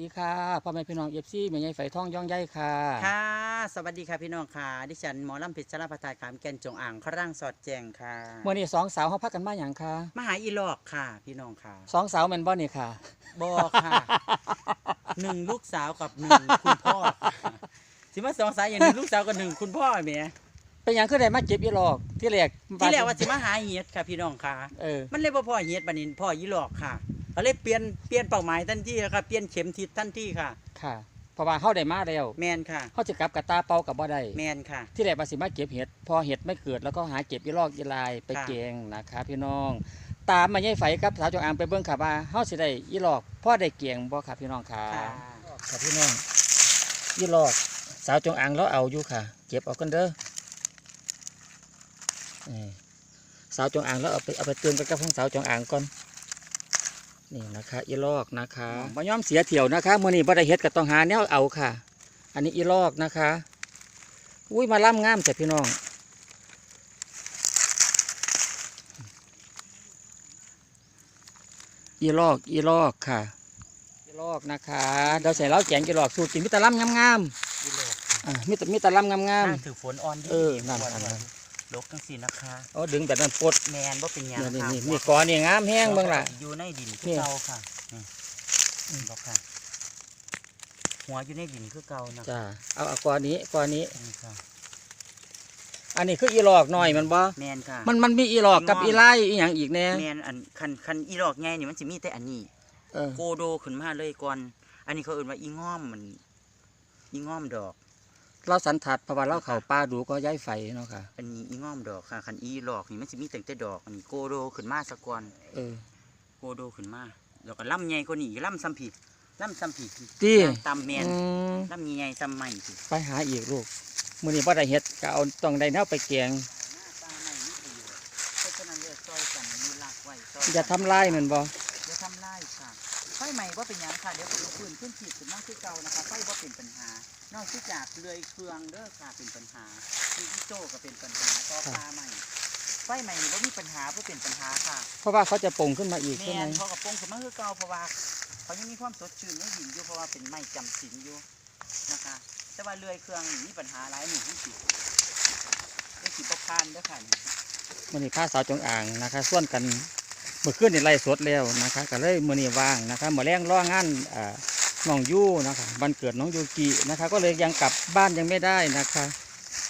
ดีค่ะพ่อแม่พี่น้องเอฟซีแม่ใหญ่ไฟทองย่องใหญ่ค่ะ ค่ะ สวัสดีค่ะพี่น้องค่ะ ดิฉันหมอลำเพชรชลาภาตายขามแก่นจงอ่างข้าร่างสอดแจงค่ะเมื่อนี้สองสาวเขาพักกันมาอย่างค่ะมาหาอีหลอกค่ะ พี่น้องค่ะสองสาวแมนบอนี่ค่ะบอค่ะหนึ่งลูกสาวกับหนึ่งคุณพ่อค่ะสิมาสองสายอย่างหนึ่งลูกสาวกับหนึ่งคุณพ่อแหม่เป็นอย่างคือได้มาเก็บอีหลอกที่แรกที่แรกว่าสิมาหาเฮียดค่ะ พี่น้องค่ะเออมันเลยบ่พ่อเฮียดบัดนี้พ่ออีหลอกค่ะ ก็เลยเปลี่ยนเปลี่ยนเป้าหมายทันทีค่ะเปลี่ยนเข็มทิศทันทีค่ะ ค่ะ เพราะว่าเขาได้มาแล้วแมนค่ะ เขาจะกลับกระตาเป่ากับบ่ได้แมนค่ะ ที่แรกว่าสิมาเก็บเห็ด พอเห็ดไม่เกิดแล้วก็หาเก็บอีหลอกอีลายไปค่ะเกงนะคะพี่น้อง ตามมาใหญ่ไฟกับสาวจงอางไปเบิ่งค่ะว่าเฮาสิได้อีหลอกพ่อได้เกียงบ่ค่ะพี่น้องค่ะค่ะค่ะพี่น้องยี่หลอก สาวจงอางเราเอาอยู่ค่ะ เก็บเอากันเด้อนี่สาวจงอางแล้วเอาไปเอาไปเตือนกันกับของสาวจงอางก่อน นี่นะคะอีลอกนะคะบ่ยอมเสียเที่ยวนะคะมื้อนี้บ่ได้เฮ็ดก็ต้องหาแนวเอาค่ะ อันนี้อีลอกนะคะ อุ้ยมาล่ำงามแต่พี่น้องอีลอกอีลอกค่ะอีลอกนะคะเดี๋ยวใส่เหล้าแกงอีลอกสูตรกินมิตรล่ำงามอีหลอกๆอ่ามิตรมิตรล่ำงามนั่งถือฝนอ่อนดีเออนั่นวันนั่นวัน ลกจังสีนะคะๆอ๋อดึงแบบนั้นปลดแมนว่าเป็นหยังนี่นี่ค่ะนี่นี่กอนี่งามแห้งเบิ่งล่ะอยู่ในดินคือนี่เก่าค่ะนี่อืมบอกค่ะ หัวอยู่ในดินคือเก่านะจ้าเอาเอากอนี้กอนี้นี่ค่ะอันนี้คืออีหลอกหน่อยมันบ่แมนค่ะ มันมันมีอีหลอกกับงอมอีไล่อีหยังอีกแน่แมนอันคันคันอีหลอกไงนี่มันจะมีแต่อันนี้เออโกโดขึ้นมาเลยก่อน อันนี้เขาเอื่นว่าอีง่อมมัน อีง่อมดอก เราสันทัดเพราะว่าเราเข้าป่าดูก็ย้ายไฟเนาะค่ะ อันนี้อีง่อมดอกค่ะคันอีหลอกนี่มันจะมีแต่แต่ดอกอันนี้โกโดขึ้นมาสักก่อนเออ โกโดขึ้นมาแล้วก็ล่ำใหญ่กว่านี้ล่ำซ้ำผิดล่ำซ้ำผิดตี้ตำแมนอืมล่ำใหญ่ซ้ำใหม่สิไปหาอีกลูกมื้อนี้บ่ได้เฮ็ดก็เอาต้องได้แนวไปแกงหน้าตาไม่มีประโยชน์เพราะฉะนั้นเลือกซอยกันอนุรักษ์ไว้ซอยกัน อย่าทำลายมันบ่อย่าทำลายค่ะไฟใหม่ว่าเป็นหยังค่ะ เดี๋ยวผมเอาปืนขึ้นขีดขึ้นนั่งคือเก่านะคะไฟว่าเป็นปัญหา นอกจากเลื่อยเครื่องเด้อค่ะเป็นปัญหาที่ที่โจก็เป็นปัญหาต่อปลาใหม่ไฟใหม่นี่ว่ามีปัญหาว่าเป็นปัญหาค่ะเพราะว่าเขาจะปรุงขึ้นมาอีกแมใช่ไหมนเขากับโปรงขึ้นมาคือเก่าเพราะว่าเขายังมีความสดชื่นในหินอยู่เพราะว่าเป็นไม้จำศีลอยู่นะคะ แต่ว่าเลื่อยเครื่องนี่มีปัญหาหลายหนึ่งที่สิได้สิบประพานเด้อค่ะนี่มื้อนี้พาสาวจงอางนะคะส่วนกันเมื่อคืนนี่ไล่สดแล้วนะคะก็เลยมื้อนี้ว่างนะคะมื้อแรงร้องานอ่า น้องยูนะคะวันเกิดน้องยูกินะคะ ก็เลยยังกลับบ้านยังไม่ได้นะคะ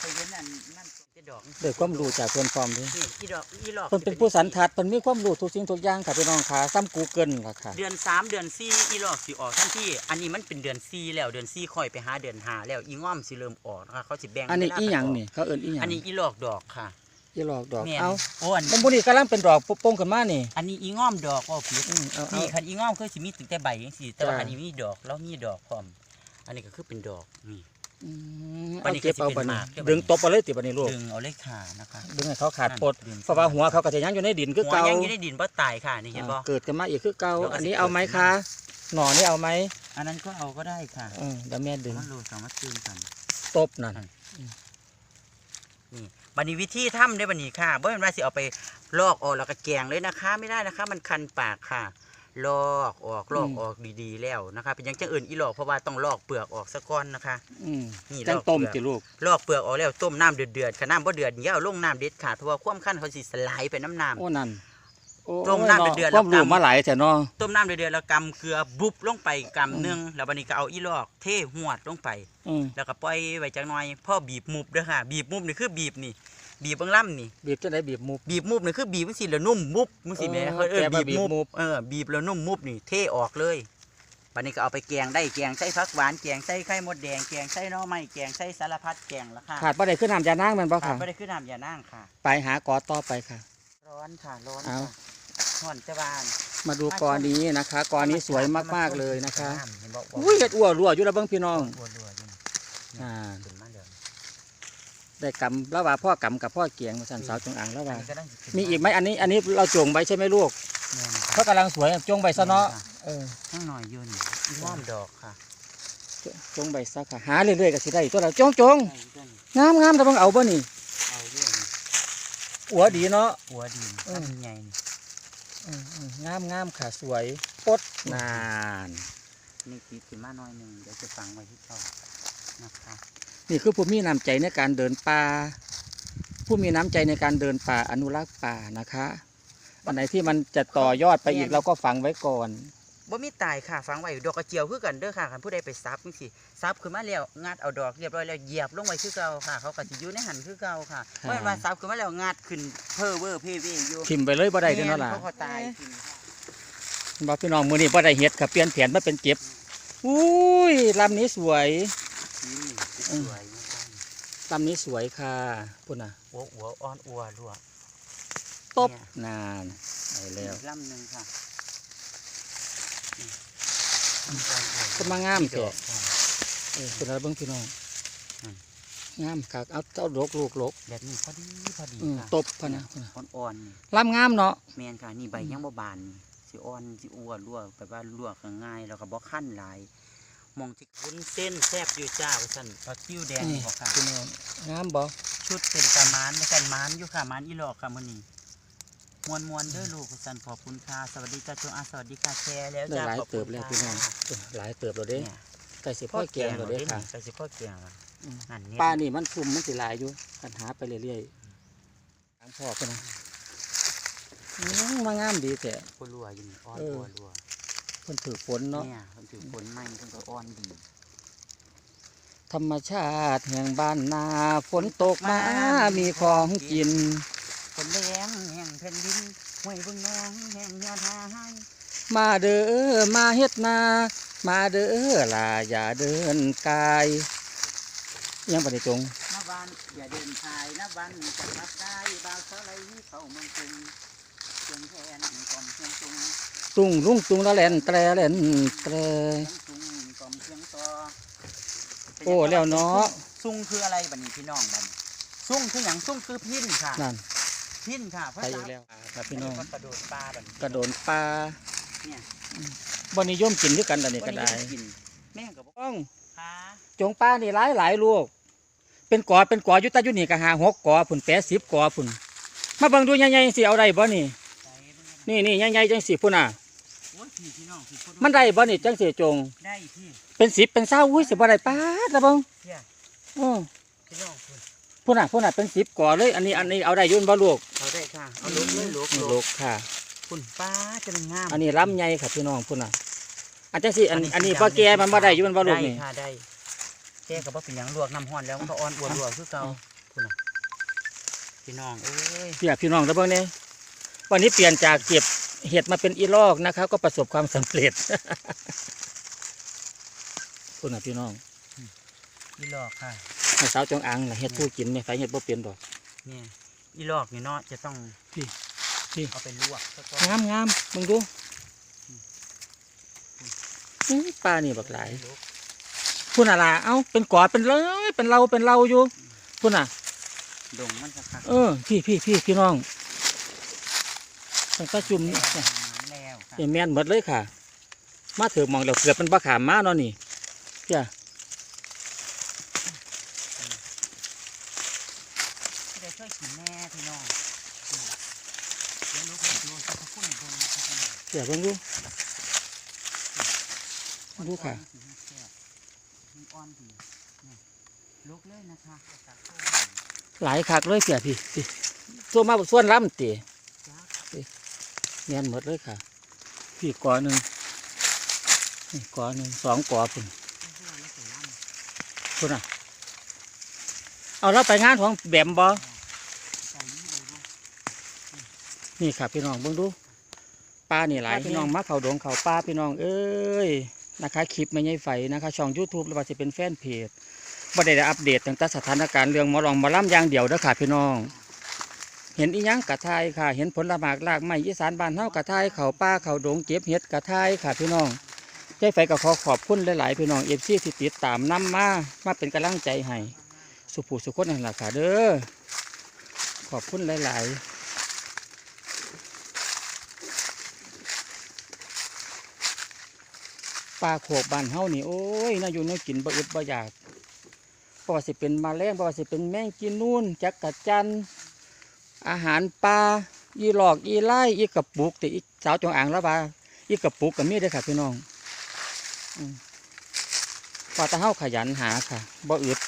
เคยเห็นอันนั่นจะดอกด้วยความรู้จากเพื่อนฟอมเด้นี่อีดอกอีหลอกเพิ่นเป็นผู้สันทัดเพิ่นมีความรู้ทุกสิ่งทุกอย่างค่ะพี่น้องค่ะซ้ำกูเกิลล่ะค่ะเดือนสามเดือนสี่อีหลอกสิออกทันทีอันนี้มันเป็นเดือนสี่แล้วเดือนสี่ค่อยไปหาเดือนหาแล้วอีง่อมสิเริ่มออกนะคะเขาสิแบ่งอันนี้เวลาอีหยังไปกนี่เขาเอิ้นอีหยังอันนี้อีหลอกดอกค่ะ อีหลอกดอกแม่นเอาโอ้อันตรงบุนี้กำลังเป็นดอกโป่งขึ้นมานี่ อันนี้อีง่อมดอกก็ผิดอืมเอาเอานี่คันอีง่อมคือสิมีถึงแต่ใบจังซี่แต่ว่าจ้ะ อันนี้มีดอกแล้วมีดอกพร้อม อันนี้ก็คือเป็นดอกนี่ อืมอันเอานี้เก็บก็เอาสิบัเป็ดนนี้หมากเก็บไว้ดึงตบเอาเลยติบัดนี้ลูกดึงเอาเลยขานะคะ ดึงให้เขาขาดปลดดึง เพราะว่าหัวเขาก็จะยังอยู่ในดินคือหัวเก่ายังอยู่ในดินบ่ตายค่ะนี่เห็นบ่อ่าเกิดขึ้นมาอีกคือเก่าแล้วก็อันนี้สิเอาไหมเกิดคะหน่อนี่เอาไหมอันนั้นก็เอาก็ได้ค่ะเออเดี๋ยวแม่ดึงมันรู้สามารถตื่นกัน ตบนั่น นี่ บัดนี้วิธีทำได้บัดนี้ค่ะบ่แม่นว่าสิเอาไปลอกออกแล้วก็แกงเลยนะคะ ไม่ได้นะคะ มันคันปากค่ะ ลอกออกลอกออกดีๆแล้วนะคะ เป็นหยังจังอื่นอีหลอกเพราะว่าต้องลอกเปลือกออกซะก่อนนะคะอืมนี่จังลอกต้มเปลือกติลูกลอกเปลือกออกแล้วต้มน้ำเดือดๆค่ะน้ำบ่เดือดอย่าเอาลงน้ำเด็ดขาดเพราะว่าความขั้นเขาสิสลายไปน้ำน้โอ้นั่นโอ้ ต้มน้ำโยเดือดๆความแล้วรู้กำมาหลายแต่เนาะำต้มน้ำเดือดๆแล้วกำเกลือบุบลงไปกำหนึงแล้วบัดนี้ก็เอาอีหลอก เทหวดลงไป อืมแล้วก็ปล่อยไว้จักหน่อยพ่อบีบมุบเด้อค่ะ บีบมุบนี่คือบีบนี่ บีบเบางล่ำนี่ บีบจะได้บีบมุก บีบมุบนี่คือบีบมันสิแล้วนุ่มมุบมันสิแม่เออเขาเออแปลว่าบีบมุบีบมุบบ เออบีบแล้วนุ่มมุบนี่ เทออกเลยบัดนี้ก็เอาไปแกงได้แกงใส่ผักหวานแกงใส่ไข่มดแดงแกงใส่หน่อไม้แกงใส่สารพัดแกงละค่ะขาดบ่ได้ขึ้นน้ำยานางแมันบ่ขาค่ะดไม่ได้ขึ้นน้ำอย่านั่งค่ะ ไปหากอต่อไปค่ะ ร้อนค่ะร้อนเอา ค่ะ ร้อนจะบานมาดูกอนี้นะคะกอนี้สวยมากๆเลยนะคะเห็นบอกอุ้ยเห็ดอ้วรัวอยู่แล้วเบิ่งพี่น้องวัวรัวอยู่นี่อ่าขึ้นมาเดี๋ยวได้กำแล้วว่าพ่อกำกับพ่อเกียงมาสั่นสาวจงอางแล้วอันว่านี้ก็ต้องขึ้นมีอีกไหมอันนี้ อันนี้เราจงไว้ใช่ไหมลูกแม่นเขากำลังสวยจงใบซะเนาะเออข้างหน่อยอยืนง้อมดอกค่ะจงใบซะค่ะหาเรื่อยๆก็สิได้ตัวเราจงจงใช่เรื่องงามงามแต่เบิ่งเอาบ่นี่เอาเรื่องหัวดีเนาะหัวดินอืมมันใหญ่นี่อืมอืม งามงามค่ะสวยปดนานนี่ติดขึ้นมาหน่อยหนึ่งเดี๋ยวจะฝังไว้ที่ต่อนะคะนี่คือผู้มีน้ำใจในการเดินป่าผู้มีน้ำใจในการเดินป่าอนุรักษ์ป่านะคะอันไหนที่มันจะต่อยอดไปอีกเราก็ฝังไว้ก่อน บ่มีตายค่ะฝังไว้ดอกกระเจียวคือกันเด้อค่ะคันผู้ใดไปซับจังซี่ซับขึ้นมาแล้วงัดเอาดอกเรียบร้อยแล้วเหยียบลงไว้คือเก่าค่ะ เขาก็สิอยู่ในหันคือเก่าค่ะค่ะเพราะว่าซับขึ้นมาแล้วงัดขึ้นเพ้อเวอร์เพ่เวอยู่ทิมไปเลยบ่ได้เด้อเนาะล่ะเขาก็ตายทิ้งค่ะบอกพี่น้องมือนี้บ่ได้เฮ็ดค่ะเปลี่ยนแผนมาเป็นเก็บอุ้ยลำนี้สวยนี่สวยๆนะคะลำนี้สวยค่ะพุ่นน่ะหัวหัวอ่อนอัวรั่วตบเนี่ยนานไปแล้วอีกลำหนึ่งค่ะนี่อ่อนอัว ก็มางามดแท้อะเออเป็นอะไรเบิ่งพี่น้องงามคักเอาเจ้าลกลูกลกแบบนี้พอดีพอดีค่ะตบพะนะอ่อนๆนี่ลำงามเนาะแมนค่ะนี่ใบยังบ่บานนี่สิอ่อนสิอ้วนรั่วแบบว่ารั่วก็ง่ายแล้วก็บ่ขั้นหลายมองที่วุ้นเส้นแซบอยู่จ้าว่าซั่นปลาซิ่วแดงนี่บ่ค่ะพี่น้องงามบ่ชุดเป็นกระมานแล้วกันมานอยู่ค่ะมานอีหลอกค่ะมื้อนี้ มวนมวนๆเด้อลูกว่าซั่นขอบคุณค่ะสวัสดีจ้าจงอาสวัสดีค่ะแชร์แล้วได้จ้าหลายขอบเติคุบณแล้วค่ะพี่น้องหลายเติบแล้วเด้เนี่ยใกล้สิพ่อแกงแล้วเด้ค่ะใส่สิพ่อแกงแล้วอืมนั่นเนี่ยปลานี่มันฟุ่มมันสิหลายอยู่กันหาไปเรื่อยๆทางพ่อพุ่นน่ะอืมมางามดีแต่ผู้รั่วอยู่นี่อ่อนเอออัวรั่วเพิ่นถือฝนเนาะ เนี่ยมันถือผลไม้เพิ่นก็อ่อนดี ธรรมชาติแห่งบ้านนาฝนตกมามีของกิน ฝนแรงแห่งแผ่นดินห้วยเบิ่งน้องแห่งยอดหายมาเด้อมาเฮ็ดนา มาเด้อลาอย่าเดินกายยังปฏิจงนาบ้านอย่าเดินทายนาบ้านจะรับได้บ่าวเท่าไรเขาเมืองกรุงเชียงแทนกล่อมเชียงตุงตุงลุงตุงละแลนแตรแลนแตรเชียงตุงกล่อมเชียงต่อโอ้แล้วเนาะซุงคืออะไรบัดนี้พี่น้องบัดนี้ซุงคือหยังซุงคือพินค่ะนั่น พินค่ะไปอีกแล้วครับพี่น้องกระโดดปลาบัดนี้กระโดนปลาเนี่ยบนิยมกินด้วยกันแต่นี่ก็ได้วันนี้กินแม่งกับบ่ต้องค่ะจงปลานี่หลายหลายลูกเป็นกอเป็นกออยู่ใต้อยู่นี่ก็หาหกกอพุ่นแปดสิบกอพุ่นมาเบิ่งดูใหญ่ๆสิเอาได้บ่นี่ใส่เบิ่งกันนะนี่นี่ใหญ่ๆจังสิพุ่นน่ะโอ้ยพี่พี่น้องพี่คนมันได้บ่นี่จังสิจงได้พี่เป็นสิบเป็นเศร้าอุ้ยสิบ่ได้ป้าดละเบิ่งเพี่ยอ้อพี่น้องคุณ พุ่นน่ะพุ่นน่ะเป็นสิบกอเลย อันนี้อันนี้เอาได้อยุ่นบ่ลูกเอาได้ค่ะ เอาลุกเลยลุกนี่ลุลูกกค่ะ คุณป้าจะเป็นงาม อันนี้ล้ำใหญ่ค่ะพี่น้องพุ่นน่ะอันจังสิอันอันนี้สีดำพ่อแกมันบ่ได้อยู่มันบ่ลูกได้นี่ค่ะได้แกกับว่าเป็นหยังลวกน้ำห้อนแล้วมันก็อ่อนอวดลวกคือเก่าเอาคุณน่ะพี่น้องเอ้ยเพี่พี่น้องตะเบิ่งนี่วันนี้เปลี่ยนจากเก็บเห็ดมาเป็นอีลอกนะคะก็ประสบความสำเร็จพุ่นน่ะพี่น้องอีหลอกค่ะ ให้สาวจงอางน่ะเฮ็ดผู้กินไม่ไฟเฮ็ดบ่เปลี่ยนดอกเนี่ยอีหลอกนี่เนาะจะต้องพี่พี่เอาไปลวกซะก่อนงามงามมึงดูอื้อปลานี่บักหลายลุกพุ่นน่ะล่ะเอ้าเป็นกอเป็นเลยเป็นเราเป็นเราอยู่พุ่นน่ะดงมันสักพักเออพี่พี่พี่พี่น้องตั้งแต่จุ่มนี่แล้วแล้วค่ะนี่แม่นหมดเลยค่ะ มาถือหมองเราเกือบมันบ่ขามมาเนาะนี่เจ้า ไม่ได้ช่วยกินแน่พี่น้องอืมเดี๋ยวลุกเลยลุกจะขอบคุณเบิ่งนะครับ พี่น้องเจ้าเบิ่งดูดูค่ะหลายคักเลยเสียพี่พี่ตัวมาส่วนล้ำตีจ้าแม่นหมดเลยค่ะ พี่กอหนึ่งกอหนึ่งสองกอพุ่นพุ่นอะ เอาเราไปงานของแบมบอนี่ค่ะพี่น้องเบิ่งดู ปลานี่หลายพี่น้องมาเขาดงเขาปลาพี่น้องเอ้ยนะคะคลิปไม่ใช่ไฟนะคะช่อง YouTube หรือว่าจะเป็นแฟนเพจบ่ได้อัปเดตตั้งแต่สถานการณ์เรื่องหมอลองหมอล่ำอย่างเดียวเด้อค่ะพี่น้อง เห็นอีหยังกระทายค่ะ เห็นผลหมากลากไม้อีสานบ้านเฮากระทายเขาป้าเขาดงเก็บเห็ดกระทายค่ะพี่น้องใจไฟก็ขอขอบคุณหลายๆพี่น้องเอฟซีที่ติดตามนํมามาเป็นกำลังใจให้สุภูสุคนนั่นแหละค่ะเด้อขอบคุณหลาย ๆ ปลาโขกบานเฮานี่โอ้ยน่าอยู่น่ากินบ่อึดบ่อยากเพราะว่าสิเป็นมาแรงเพราะว่าสิเป็นแมงกินนู่นจักกะจันอาหารปลาอีหลอกอีไล่อีกระปุกแต่อีสาวจงอ่างแล้วว่าอีกระปุกกับมีเด้ค่ะพี่น้องอืมว่าต่เฮาขยันหาค่ะบ่อึด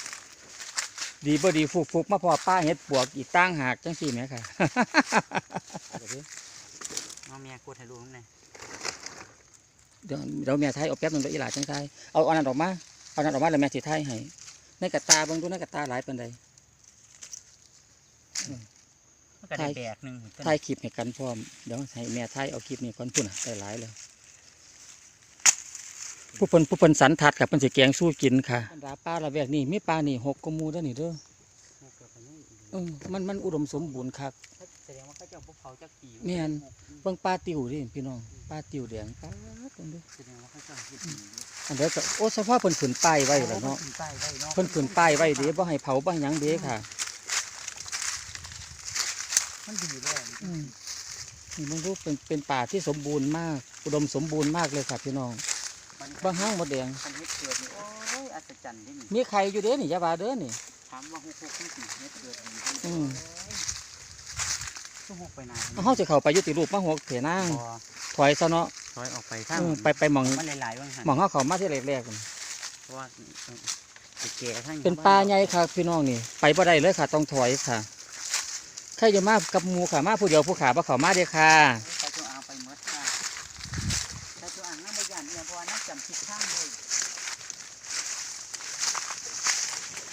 ดีบ่ดีฟุกฟุกมาพอป้าเฮ็ดปวกอีตั้งหากจังซี่แหมค่ะน้องเมียกดให้ลูกน้ำไง เดี๋ยวเดี๋ยวแม่ไทยเอาแป๊บหนึงเดี๋ยวอีหลาจังไทยเอาอันนั้นออกมาเอาอันนั้นออกมาแล้วแม่สิไทยให้ในกระตาเบิ่งดูในกระตาหลายปานใดมันก็ได้แบกหนึ่งถ่ายคลิปให้กันพร้อมเดี๋ยวให้แม่ถ่ายเอาคลิปนี้ก่อนพุ่นน่ะได้หลายแล้วผู้เพิ่นผู้เพิ่นสันทัดกับเพิ่นสิแกงสู้กินค่ะบรรดาปลาละแวกนี่มีปลานี่หกกว่าหมูเด้อนี่เด้อเออมันมันอุดมสมบูรณ์คัก แสดงว่าเขาเจ้าพวกเขาจักปีแม่น เบิ่งปลาติวดิพี่น้องปลาติวแดงปลาเพิ่นดูแสดงว่าเขาเจ้าเฮ็ดดีอยู่อันเดียวก็โอ้สภาพเพิ่นขึ้นป้ายไว้แล้วเนาะพิ่ป้ายไว้เนาะเพิ่นขึ้นป้ายไว้เด้บ่ให้เผาบ่ให้หยังเด้ค่ะ มันดีแล้วอืมนี่มันรู้เป็นเป็นป่าที่สมบูรณ์มาก อุดมสมบูรณ์มากเลยครับพี่น้องมันบางห้างหมดแดงมันเฮ็ดเกิดนี่โอ้ยอัศจรรย์เด้นี่มีใครอยู่เด้นี่อยาบาเด้อนี่ ถามว่าฮุกฮุกนี่สิเฮ็ดเกิดดีอืม ก็ฮุกไปนานเฮาจะเข้าไปยุติรูปมาหกเถนางพอถอยซะเนาะถอยออกไปทางเออไปไปหมองมันหลายๆว่างหันหมองเฮาเข้ามาที่แรกๆนั่นเพราะว่าไปแก่ทางเป็นป่าใหญ่ครับพี่น้องนี่ ไปบ่ได้เลยค่ะต้องถอยค่ะใครจะมากับหมู่ค่ะมาผู้เดียวผู้ขาบ่เข้ามาเด้อค่ะใส่ตัวอ่างไปหมดค่ะใส่ตัวอ่างน้ำบ่ย่านเนี่ยเพราะว่าน้ำจำทิศทางเลย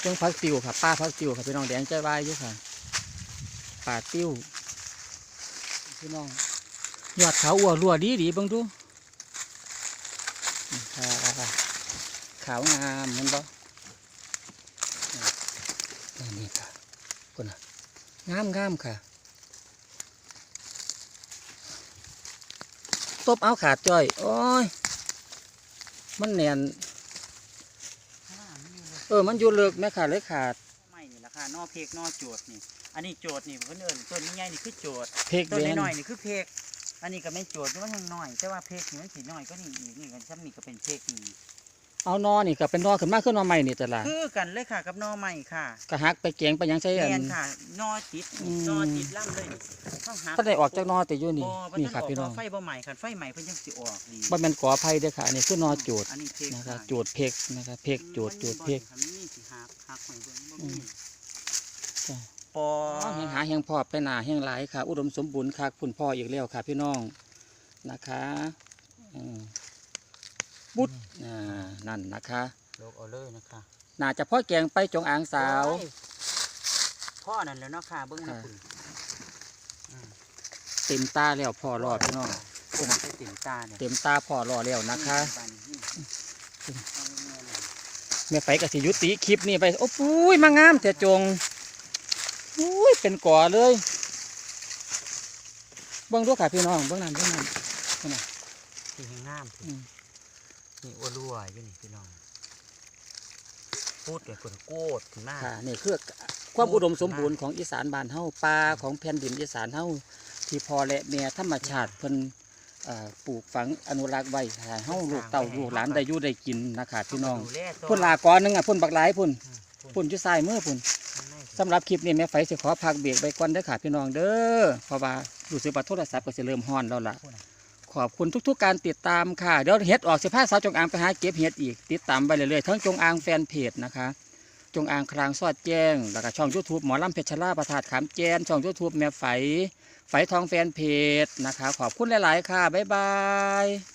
เรื่องพักติวค่ะป้าพักติวค่ะพี่น้องแดงใจวายอยู่ค่ะป่าติ้ว พี่น้องยอดเขาอ้วรัวดีดีๆเบิ่งดูค่ะขาวงามเห็นบ่นี่นี่ค่ะคนน่ะงามงามค่ะ ตบเอาขาดจ้อย โอ้ย มันแน่นข้างล่างนี่เลยเออ มันอยู่เลิกแม่ขาดเลยขาด ไม่นี่ราคานอเพกนอโจดนี่ อันนี้โจดนี่เพิ่นเอิ้นต้นนี้ใหญ่นี่คือโจดเพกต้นแดงน้อยๆนี่คือเพก อันนี้ก็ไม่นโจดนี่มันยังน้อย แต่ว่าเพกนี่มันสิน้อยก็นี่อีกนี่กันซ้ำนี่ก็เป็นเพกนี่เอานอนี่ก็เป็นนอขึ้นมาขึ้นนอใหม่นี่แต่ละคือกันเลยค่ะกับนอใหม่ค่ะก็หักไปแกงไปหยังใช้อันแม่นค่ะนอติดอืมนอติดล่ำเลยเข้าหาถ้าได้ออกจากนอแต่อยู่นี่บ่บ่นี่ทัครับออกพี่น้องว่าไฟบ่ใหม่ค่ะไฟใหม่เพิ่นยังสิออกดีบ่แม่นก่อไผ่เด้อค่ะอันนี้คือนอโจดอันนี้เพกนะคค่ะรับโจดเพกนะครับเพกโจดโจดเพกมันมีสิหักหักหอยเบิ่งบ่อืมีมจ้ะ ปอแหงหาแหงพอไปหนาแหงหลายค่ะ อุดมสมบูรณ์ค่ะคุณพ่ออีกแล้วค่ะ พี่น้องนะคะอืมบุดอ่านั่นนะคะโลกเอาเลยนะคะน่าจะพ่อแกงไปจงอางสาวโอ้ยพ่อนั่นแหล้วเนาะค่ะเบิ่งนะค่ะคุณเต็มตาแล้วพ่อรอดพี่น้องโอ้ยได้เต็มตาเนี่ยเต็มตาพ่อรอแล้วนะคะบ้านนี้เอาแม่เลยแม่ไฟกับสิยุติคลิปนี้ไป โอ้ปุ้ยมางามแต่จง อุ้ยเป็นก่อเลยเบิ้งดูค่ะพี่น้องเบิ้งนั่นเบิ้งนั่นที่ให้งามอืมนี่อ้วนรัวอยู่นี่พี่น้องพูดเลยคนโกดขึ้นมาค่ะนี่คือความอุดมสมบูรณ์ของอีสานบ้านเฮาป่าของแผ่นดินอีสานเฮาที่พอและแม่ธรรมชาติเพิ่นเอ่อปลูกฝังอนุรักษ์ไว้ให้เฮาลูกเต่าลูกหลานได้อยู่ได้กินนะคะพี่น้องดูแลตัวพุ่นลากอนหนึงอะพุ่นบักหลายพุ่นอืมพุ่นอยู่ซ้ายมือพุ่นข้างใน สำหรับคลิปนี้แม่ไฟสิขอพักเบรกไปก่อนเด้อค่ะพี่น้องเด้อเพราะว่ารู้สึกว่าโทรศัพท์ก็สิเริ่มฮ้อนแล้วล่ะ ขอบคุณทุกๆ การติดตามค่ะ เดี๋ยวเฮ็ดออกสิพาสาวจงอางไปหาเก็บเฮ็ดอีก ติดตามไปเรื่อยๆทั้งจงอางแฟนเพจนะคะ จงอางครางสอดแจ้ง แล้วก็ช่อง YouTube หมอลำเพชรชลาประทาดขามแจนช่อง YouTube แม่ไฝไฝทองแฟนเพจนะคะ ขอบคุณหลายๆ ค่ะบ๊ายบาย